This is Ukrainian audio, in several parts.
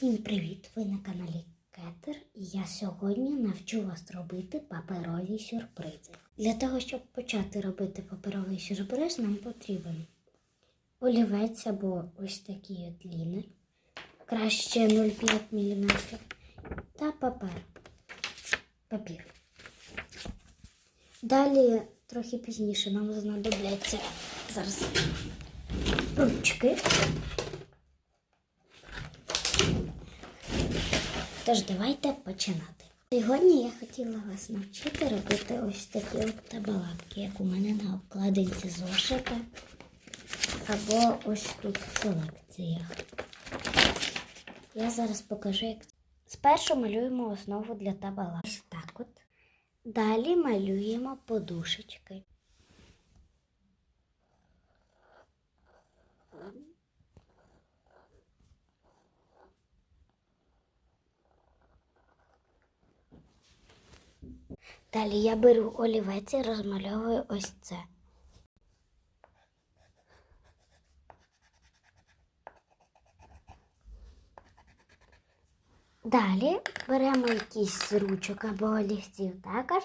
Всім привіт! Ви на каналі Кетер і я сьогодні навчу вас робити паперові сюрпризи. Для того, щоб почати робити паперовий сюрприз, нам потрібен олівець або ось такий от лінер, краще 0,5 мм та папер. Папір. Далі трохи пізніше нам знадобляться зараз ручки. Тож давайте починати. Сьогодні я хотіла вас навчити робити ось такі от табалатки, як у мене на обкладинці зошита або ось тут в колекціях. Я зараз покажу, як. Спершу малюємо основу для табалак. Ось так от. Далі малюємо подушечки. Далі я беру олівець і розмальовую ось це. Далі беремо якийсь ручок або олівців також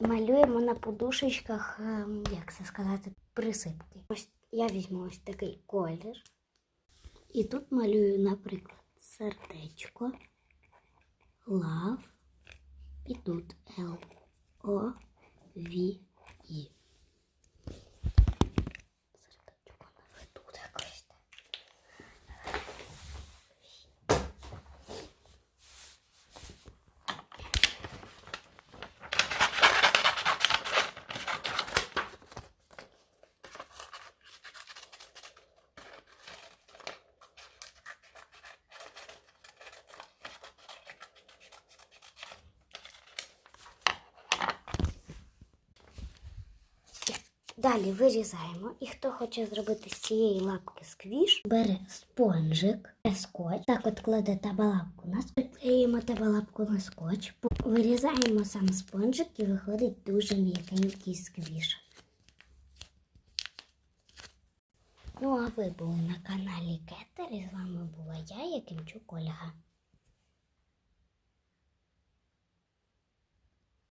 і малюємо на подушечках, ем, як це сказати, присипки. Ось я візьму ось такий колір. І тут малюю, наприклад, сердечко, лав і тут Л. o, wi, Далі вирізаємо. І хто хоче зробити з цієї лапки сквіш, бере спонжик, скотч. Так от кладе табалапку на скотч, клеїмо табалапку на скотч, вирізаємо сам спонжик і виходить дуже м'якенький сквіш. Ну, а ви були на каналі Кетер і з вами була я, Якимчук Ольга.